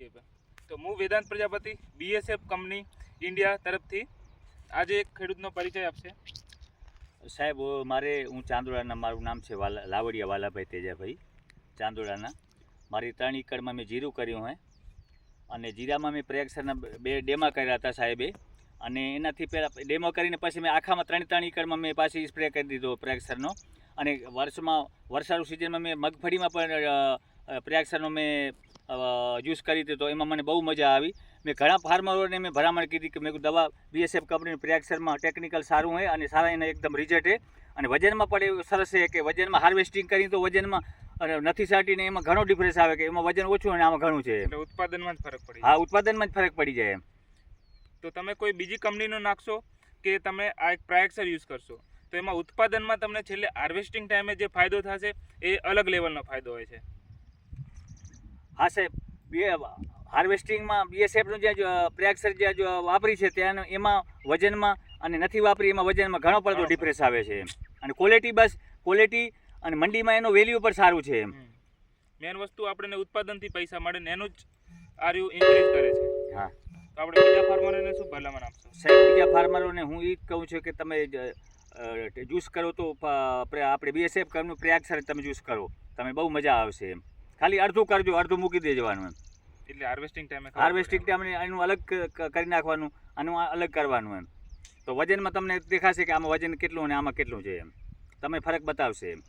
તો હું Vedant Prajapati BSF company, India તરફથી આજે એક ખેડૂતનો પરિચય આપશે. સાહેબ મારે, હું ચાંદોડાના, મારું નામ છે વાલા, લાવડિયા વાલાભાઈ તેજાભાઈ. ચાંદોડાના. મારી ત્રણ એકડમાં મેં જીરું કર્યું હે. અને જીરામાં મેં પ્રયાગસરના બે ડેમા કર્યા હતા સાહેબે. અને એનાથી પહેલાં ડેમો કરીને પછી મેં આખામાં ત્રણ ત્રણ એકડમાં મેં પાછી સ્પ્રે કરી દીધો પ્રયાગસરનો અને વર્ષમાં વરસાદુ સિઝનમાં મેં મગફળીમાં પણ પ્રયાગસરનો મેં યુઝ કરી હતી તો એમાં મને બહુ મજા આવી. મેં ઘણા ફાર્મરોને મેં ભલામણ કીધી કે મેં દવા બીએસએફ કંપનીનું પ્રયાગસરમાં ટેકનિકલ સારું હોય અને સારા એના એકદમ રિઝલ્ટ હે. અને વજનમાં પણ એવું સરસ છે કે વજનમાં હાર્વેસ્ટિંગ કરી તો વજનમાં અને નથી સાટીને એમાં ઘણો ડિફરન્સ આવે કે એમાં વજન ઓછું અને આમાં ઘણું છે એટલે ઉત્પાદનમાં જ ફરક પડી હા ઉત્પાદનમાં જ ફરક પડી જાય એમ. તો તમે કોઈ બીજી કંપનીનો નાખશો કે તમે આ એક પ્રાયક્સર યુઝ કરશો? તો એમાં ઉત્પાદનમાં તમને છેલ્લે હાર્વેસ્ટિંગ ટાઈમે જે ફાયદો થશે એ અલગ લેવલનો ફાયદો હોય છે. હા સાહેબ બે હાર્વેસ્ટિંગમાં બીએસએફનું જે જો પ્રયાગસર જે વાપરી છે ત્યાં એમાં વજનમાં અને નથી વાપરી એમાં વજનમાં ઘણો પડતો ડિફરન્સ આવે છે એમ. અને ક્વોલિટી બસ ક્વોલિટી અને મંડીમાં એનું વેલ્યુ પણ સારું છે એમ. મેન વસ્તુ આપણને ઉત્પાદનથી પૈસા મળે ને એનું જ આર્યુ ઇન્ક્રીઝ કરે છે. હા. તો આપણે બીજા ફાર્મરોને શું ભલામણ આપશો? સાહેબ બીજા ફાર્મરોને હું એ જ કહું છું કે તમે જ્યુસ કરો તો આપણે બીએસએફ કરનું પ્રયાગસર તમે જ્યુસ કરો. તમે બહુ મજા આવશે એમ. ખાલી અડધું કરજો અડધું મૂકી દેવાનું એમ. એટલે હાર્વેસ્ટિંગ ટાઈમે હાર્વેસ્ટિંગ ટાઈમે એનું અલગ કરી નાખવાનું આનું અલગ કરવાનું એમ. તો વજનમાં તમને દેખાશે કે આમાં વજન કેટલું અને આમાં કેટલું છે એમ. તમે ફરક બતાવશે એમ.